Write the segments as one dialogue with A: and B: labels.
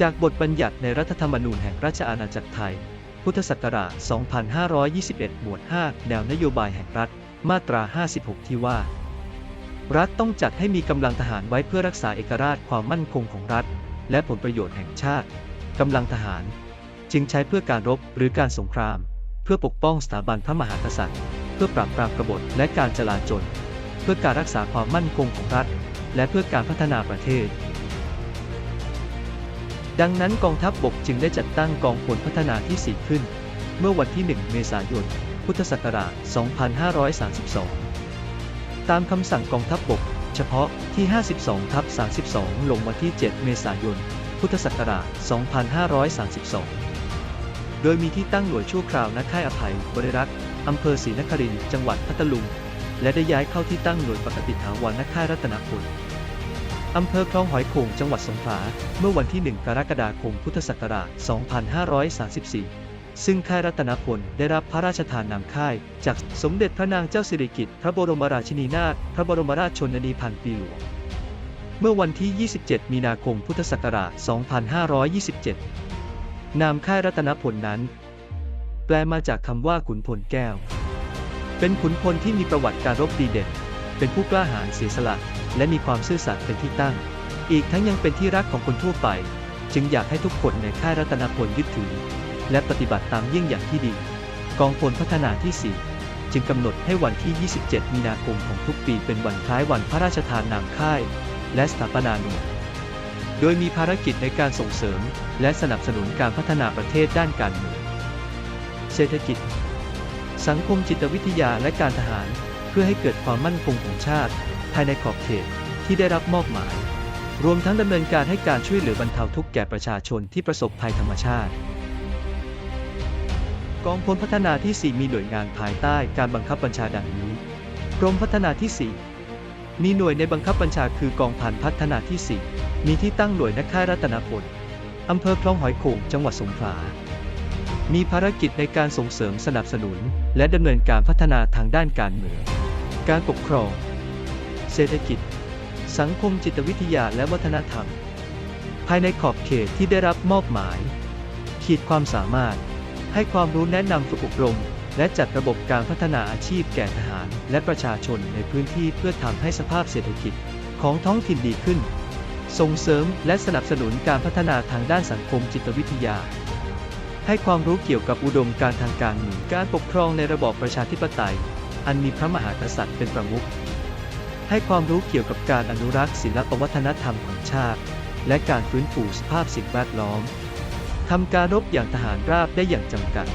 A: จากบทบัญญัติในรัฐธรรมนูญแห่งราชอาณาจักรไทย พุทธศักราช 2521 หมวด 5 แนวนโยบายแห่งรัฐ มาตรา 56 ที่ว่า รัฐต้องจัดให้มีกำลังทหารไว้เพื่อรักษาเอกราชความมั่นคงของรัฐ และผลประโยชน์แห่งชาติ กำลังทหาร จึงใช้เพื่อการรบหรือการสงคราม เพื่อปกป้องสถาบันพระมหากษัตริย์ เพื่อปราบปรามกบฏและการจลาจล เพื่อการรักษาความมั่นคงของรัฐ และเพื่อการพัฒนาประเทศ ดังนั้นกองทัพบบกจึงได้จัดตั้งกองพลพัฒนาที่ 4 ขึ้น เมื่อวันที่ 1 เมษายน พุทธศักราช 2532 ตามคำสั่งกองทัพบบก เฉพาะที่ 52 ทับ 32 ลงวันที่ 7 เมษายน พุทธศักราช 2532 โดยมีที่ตั้งหน่วยชั่วคราวณค่ายอภัยบริรักษ์อำเภอศรีนครินทร์จังหวัดพัทลุง และได้ย้ายเข้าที่ตั้งหน่วยปกติถาวรณค่ายรัตนพล อำเภอคลองหอยโข่งจังหวัดสงขลา เมื่อวันที่ 1 กรกฎาคม พุทธศักราช 2534 ซึ่งค่ายรัตนพลได้รับพระราชทานนามค่าย จากสมเด็จพระนางเจ้าสิริกิติ์พระบรมราชินีนาถ พระบรมราชชนนีพันปีหลวง เมื่อวันที่ 27 มีนาคม พุทธศักราช 2527 นามค่ายรัตนพลนั้น แปลมาจากคำว่าขุนพลแก้ว เป็นขุนพลที่มีประวัติการรบดีเด่น เป็นผู้กล้าหาญเสียสละ และมีความซื่อสัตย์เป็นที่ตั้ง อีกทั้งยังเป็นที่รักของคนทั่วไป จึงอยากให้ทุกคนในค่ายรัตนพลยึดถือ และปฏิบัติตามเยี่ยงอย่างที่ดี กองพลพัฒนาที่ 4 จึงกำหนดให้วันที่ 27 มีนาคมของทุกปีเป็นวันคล้ายวันพระราชทานนามค่าย และสถาปนาหน่วยโดยมีภารกิจในการส่งเสริม และสนับสนุนการพัฒนาประเทศด้านการเมือง เศรษฐกิจ สังคมจิตวิทยาและการทหาร พื่อให้เกิดความมั่นคงของชาติ ภายในขอบเขตที่ได้รับมอบหมาย รวมทั้งดำเนินการให้การช่วยเหลือบรรเทาทุกข์แก่ประชาชนที่ประสบภัยธรรมชาติ กองพลพัฒนาที่ 4 มีหน่วยงานภายใต้การบังคับบัญชาดังนี้ กรมพัฒนาที่ 4 มีหน่วยในบังคับบัญชาคือกองพันพัฒนาที่ 4 มีที่ตั้งหน่วยนักค่ายรัตนพลอำเภอคลองหอยโข่งจังหวัดสงขลามีภารกิจในการส่งเสริมสนับสนุน และดำเนินการพัฒนาทางด้านการเมือง การปกครอง เศรษฐกิจ สังคมจิตวิทยาและวัฒนธรรม ภายในขอบเขตที่ได้รับมอบหมาย ขีดความสามารถ ให้ความรู้แนะนำฝึกอบรม และจัดระบบการพัฒนาอาชีพแก่ทหาร และประชาชนในพื้นที่เพื่อทำให้สภาพเศรษฐกิจของท้องถิ่นดีขึ้น ส่งเสริมและสนับสนุนการพัฒนาทางด้านสังคมจิตวิทยา ให้ความรู้เกี่ยวกับอุดมการทางการเมืองการปกครองในระบอบประชาธิปไตย อันมีพระมหากษัตริย์เป็นประมุข ให้ความรู้เกี่ยวกับการอนุรักษ์ศิลปวัฒนธรรมของชาติ และการฟื้นฟูสภาพสิ่งแวดล้อม ทำการรบอย่างทหารราบได้อย่างจำกัด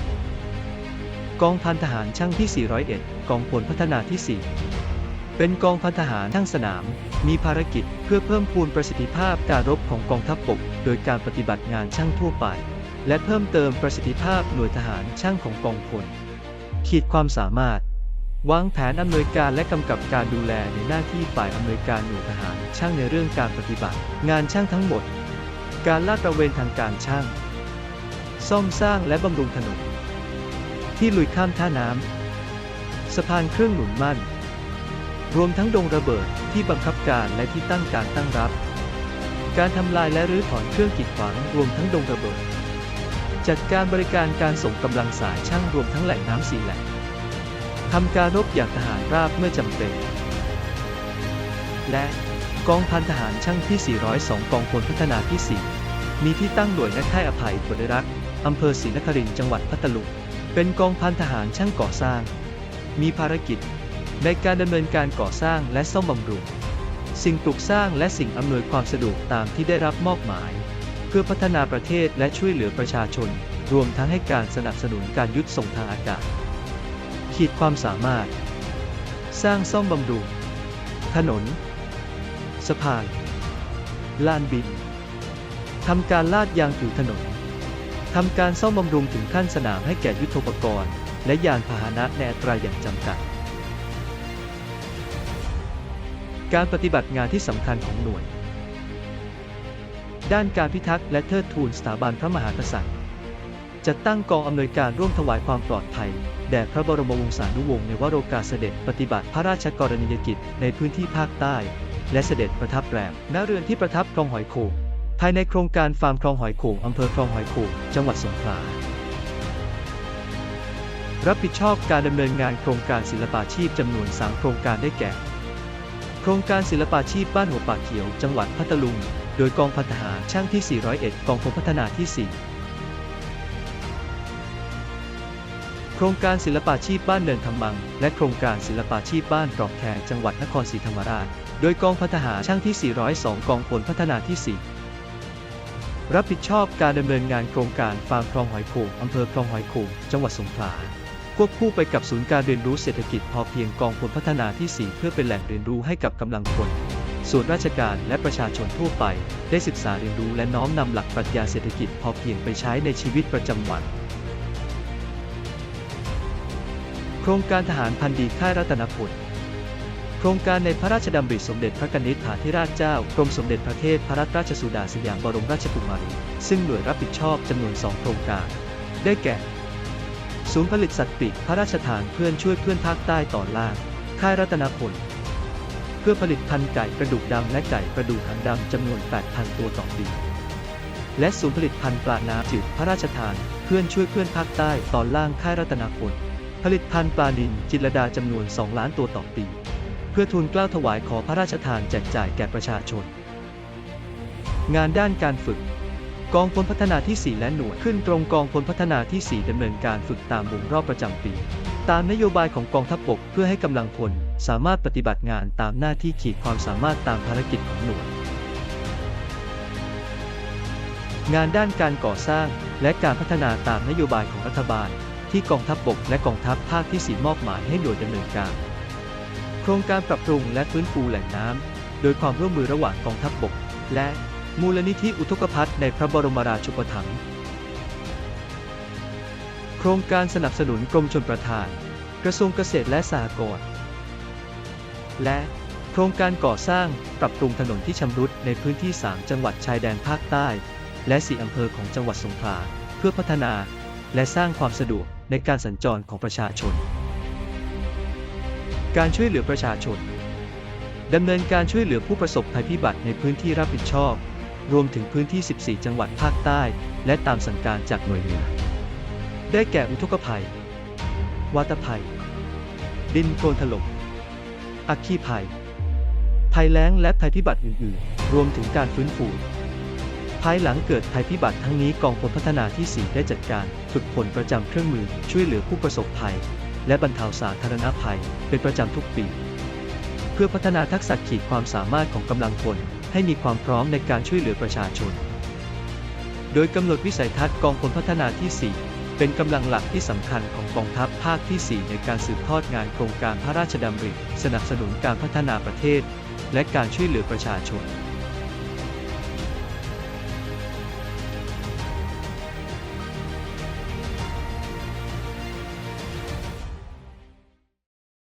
A: กองพันทหารช่างที่ 401 กองพลพัฒนาที่ 4 เป็นกองพันทหารทั้งสนาม มีภารกิจเพื่อเพิ่มพูนประสิทธิภาพการรบของกองทัพบกโดยการปฏิบัติงานช่างทั่วไป และเพิ่มเติมประสิทธิภาพหน่วยทหารช่างของกองพลขีดความสามารถ วางแผนอำนวยการและกำกับการดูแลในหน้าที่ฝ่ายอำนวยการหน่วยทหารช่างในเรื่องการปฏิบัติ งานช่างทั้งหมด การลาดตระเวนทางการช่าง ซ่อมสร้างและบำรุงถนนที่ลุยข้ามท่าน้ำสะพานเครื่องหนุนมั่น รวมทั้งดงระเบิดที่บังคับการและที่ตั้งการตั้งรับ การทำลายและรื้อถอนเครื่องกีดขวางรวมทั้งดงระเบิด จัดการบริการการส่งกำลังสายช่างรวมทั้งแหล่งน้ำสี่แหล่ง ทำการรบอย่างทหารราบเมื่อจำเป็น และกองพันทหารช่างที่ 402 กองพลพัฒนาที่ 4 มีที่ตั้งหน่วยนักค่ายอภัยบริรักษ์อำเภอศรีนครินทร์จังหวัดพัทลุง เป็นกองพันทหารช่างก่อสร้าง มีภารกิจ ในการดำเนินการก่อสร้างและซ่อมบำรุง สิ่งปลูกสร้างและสิ่งอำนวยความสะดวกตามที่ได้รับมอบหมาย เพื่อพัฒนาประเทศและช่วยเหลือประชาชน รวมทั้งให้การสนับสนุนการยุทธส่งทางอากาศ ขีดความสามารถ สร้างซ่อมบำรุง ถนน สะพาน ลานบิน ทำการลาดยางผิวถนน ทำการซ่อมบำรุงถึงขั้นสนามให้แก่ยุทธปกรณ์ และยานพาหนะในอัตราอย่างจำกัด การปฏิบัติงานที่สำคัญของหน่วย ด้านการพิทักษ์และเทิดทูนสถาบันพระมหากษัตริย์ จัดตั้งกองอำนวยการร่วมถวายความปลอดภัย แด่พระบรมวงศานุวงศ์ในวโรกาสเสด็จปฏิบัติพระราชกรณียกิจในพื้นที่ภาคใต้ และเสด็จประทับแรมณเรือนที่ประทับคลองหอยโข่งภายในโครงการฟาร์มคลองหอยโข่งอำเภอคลองหอยโข่งจังหวัดสงขลารับผิดชอบการดำเนินงานโครงการศิลปาชีพจำนวน 3 โครงการได้แก่ โครงการศิลปาชีพบ้านหัวปากเขียว จังหวัดพัทลุง โดยกองพันทหารช่างที่ 401 กองพลพัฒนาที่ 4 โครงการศิลปาชีพบ้านเนินธรรมัง และโครงการศิลปาชีพบ้านกรอกแคจังหวัดนครศรีธรรมราช โดยกองพันทหารช่างที่ 402 กองพลพัฒนาที่ 4 รับผิดชอบการดำเนินงานโครงการฟาร์มคลองหอยโข่งอำเภอคลองหอยโข่งจังหวัดสงขลาควบคู่ไปกับศูนย์การเรียนรู้เศรษฐกิจพอเพียงกองพลพัฒนาที่ 4 เพื่อเป็นแหล่งเรียนรู้ให้กับกำลังพลส่วนราชการและประชาชนทั่วไป ได้ศึกษาเรียนรู้และน้อมนำหลักปรัชญาเศรษฐกิจพอเพียงไปใช้ในชีวิตประจำวัน โครงการทหารพันดีค่ายรัตนพลโครงการในพระราชดำริสมเด็จพระกนิษฐาธิราชเจ้ากรมสมเด็จพระเทพพระรัตนราชสุดาสยามบรมราชกุมารี ซึ่งหน่วยรับผิดชอบจำนวน 2 โครงการ ได้แก่ ศูนย์ผลิตสัตว์ปีกพระราชทานเพื่อนช่วยเพื่อนภาคใต้ตอนล่าง ค่ายรัตนพล เพื่อผลิตพันธุ์ไก่กระดูกดำและไก่กระดูกหางดำจำนวน 8,000 ตัวต่อปีและศูนย์ผลิตพันธุ์ปลาน้ำจืดพระราชทาน เพื่อนช่วยเพื่อนภาคใต้ตอนล่างค่ายรัตนพล ผลิตพันธุ์ปลานิลจิตรดาจำนวน 2 ล้านตัวต่อปี เพื่อทูลเกล้าถวายขอพระราชทานแจกจ่ายแก่ประชาชน งานด้านการฝึก กองพลพัฒนาที่ 4 และหน่วยขึ้นตรงกองพลพัฒนาที่ 4ดำเนินการฝึกตามวงรอบประจำปี ตามนโยบายของกองทัพบกเพื่อให้กำลังพลสามารถปฏิบัติงานตามหน้าที่ขีดความสามารถตามภารกิจของหน่วยงานด้านการก่อสร้างและการพัฒนาตามนโยบายของรัฐบาล ที่กองทัพบบกและกองทัพภาคที่ 4 มอบหมายให้หน่วยดำเนินการ โครงการปรับปรุงและฟื้นฟูแหล่งน้ำ โดยความร่วมมือระหว่างกองทัพบบก และมูลนิธิอุทกภัทในพระบรมราชูปถัมภ์ โครงการสนับสนุนกรมชลประทาน กระทรวงเกษตรและสหกรณ์ และโครงการก่อสร้างปรับปรุงถนนที่ชำรุดในพื้นที่ 3 จังหวัดชายแดนภาคใต้ และ 4 อำเภอของจังหวัดสงขลาเพื่อพัฒนาและสร้างความสะดวก ในการสัญจรของประชาชน การช่วยเหลือประชาชนดำเนินการช่วยเหลือผู้ประสบภัยพิบัติในพื้นที่รับผิดชอบ รวมถึงพื้นที่ 14 จังหวัดภาคใต้ และตามสั่งการจากหน่วยเหนือได้แก่อุทกภัย วาตภัย ดินโคลนถล่มอัคคีภัย ภัยแล้งและภัยพิบัติอื่น ๆ รวมถึงการฟื้นฟู ภายหลังเกิดภัยพิบัติทั้งนี้กองพลพัฒนาที่ 4 ได้จัดการฝึกผลประจำเครื่องมือช่วยเหลือผู้ประสบภัย และบรรเทาสาธารณภัยเป็นประจำทุกปี เพื่อพัฒนาทักษะขีดความสามารถของกำลังพลให้มีความพร้อมในการช่วยเหลือประชาชน โดยกำหนดวิสัยทัศน์กองพลพัฒนาที่ 4เป็นกำลังหลักที่สำคัญของกองทัพภาคที่ 4 ในการสืบทอดงานโครงการพระราชดำริ สนับสนุนการพัฒนาประเทศ และการช่วยเหลือประชาชน